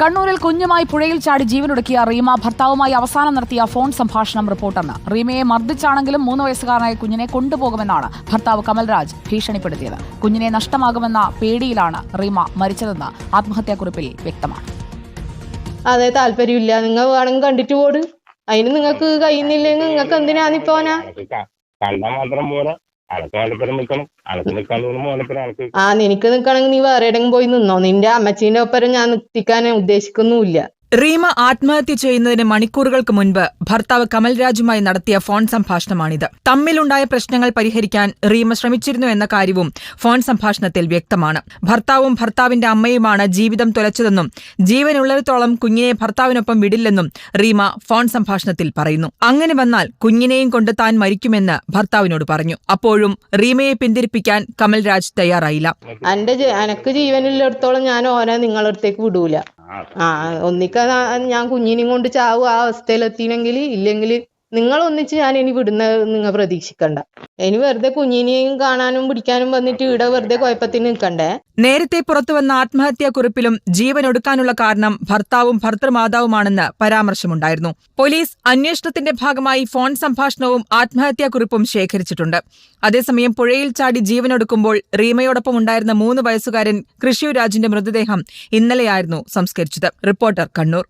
കണ്ണൂരിൽ കുഞ്ഞുമായി പുഴയിൽ ചാടി ജീവനൊടുക്കിയ റീമ ഭർത്താവുമായി അവസാനം നടത്തിയ ഫോൺ സംഭാഷണം റിപ്പോർട്ടെന്ന്. റീമയെ മർദ്ദിച്ചാണെങ്കിലും മൂന്ന് വയസ്സുകാരനായ കുഞ്ഞിനെ കൊണ്ടുപോകുമെന്നാണ് ഭർത്താവ് കമൽരാജ് ഭീഷണിപ്പെടുത്തിയത്. കുഞ്ഞിനെ നഷ്ടമാകുമെന്ന പേടിയിലാണ് റീമ മരിച്ചതെന്ന് ആത്മഹത്യാക്കുറിപ്പിൽ വ്യക്തമാണ്. അതെ താല്പര്യമില്ല. നിങ്ങൾ വേണമെങ്കിൽ കണ്ടിട്ട് പോട്. അതിന് നിങ്ങൾക്ക് കഴിയുന്നില്ലെങ്കിൽ നിങ്ങൾക്ക് എന്തിനാന്നിപ്പോനാ ഇപ്പോനാ കണ്ടാ മാത്രം പോരാ. ആ നിനക്ക് നിക്കണെങ്കിൽ നീ വേറെ എവിടെയെങ്കിലും പോയി നിന്നോ. നിന്റെ അമ്മച്ചീന്റെ ഒപ്പരം ഞാൻ നിർത്തിക്കാൻ ഉദ്ദേശിക്കുന്നുമില്ല. റീമ ആത്മഹത്യ ചെയ്യുന്നതിന് മണിക്കൂറുകൾക്ക് മുൻപ് ഭർത്താവ് കമൽരാജുമായി നടത്തിയ ഫോൺ സംഭാഷണമാണിത്. തമ്മിലുണ്ടായ പ്രശ്നങ്ങൾ പരിഹരിക്കാൻ റീമ ശ്രമിച്ചിരുന്നു എന്ന കാര്യവും ഫോൺ സംഭാഷണത്തിൽ വ്യക്തമാണ്. ഭർത്താവും ഭർത്താവിന്റെ അമ്മയുമാണ് ജീവിതം തുലച്ചതെന്നും ജീവനുള്ളിടത്തോളം കുഞ്ഞിനെ ഭർത്താവിനൊപ്പം വിടില്ലെന്നും റീമ ഫോൺ സംഭാഷണത്തിൽ പറയുന്നു. അങ്ങനെ വന്നാൽ കുഞ്ഞിനെയും കൊണ്ട് താൻ മരിക്കുമെന്ന് ഭർത്താവിനോട് പറഞ്ഞു. അപ്പോഴും റീമയെ പിന്തിരിപ്പിക്കാൻ കമൽരാജ് തയ്യാറായില്ല. എന്റെ എനക്ക് ജീവനുള്ളിടത്തോളം ഞാൻ ഓനെ നിങ്ങളടുത്തേക്ക് വിടൂല. ആ ഒന്നിക്ക ഞാൻ കുഞ്ഞിനെയും കൊണ്ട് ചാവും ആ അവസ്ഥയിലെത്തിനെങ്കിൽ ഇല്ലെങ്കിൽ നിങ്ങൾ ഒന്നിച്ച് ഞാൻ ഇനി വിടുന്ന നിങ്ങൾ പ്രതീക്ഷിക്കണ്ട. ഇനി വെറുതെ കുഞ്ഞിനെയും കാണാനും പിടിക്കാനും വന്നിട്ട് ഇവിടെ വെറുതെ കുഴപ്പത്തിന് നിൽക്കണ്ടേ? നേരത്തെ പുറത്തുവന്ന ജീവൻ ഒടുക്കാനുള്ള കാരണം ഭർത്താവും ഭർത്തൃമാതാവുമാണെന്ന് പരാമർശമുണ്ടായിരുന്നു. പോലീസ് അന്വേഷണത്തിന്റെ ഭാഗമായി ഫോൺ സംഭാഷണവും ആത്മഹത്യാ കുറിപ്പും ശേഖരിച്ചിട്ടുണ്ട്. അതേസമയം പുഴയിൽ ചാടി ജീവനൊടുക്കുമ്പോൾ റീമയോടൊപ്പം ഉണ്ടായിരുന്ന മൂന്ന് വയസ്സുകാരൻ കൃഷിയുരാജിന്റെ മൃതദേഹം ഇന്നലെയായിരുന്നു സംസ്കരിച്ചത്. റിപ്പോർട്ടർ കണ്ണൂർ.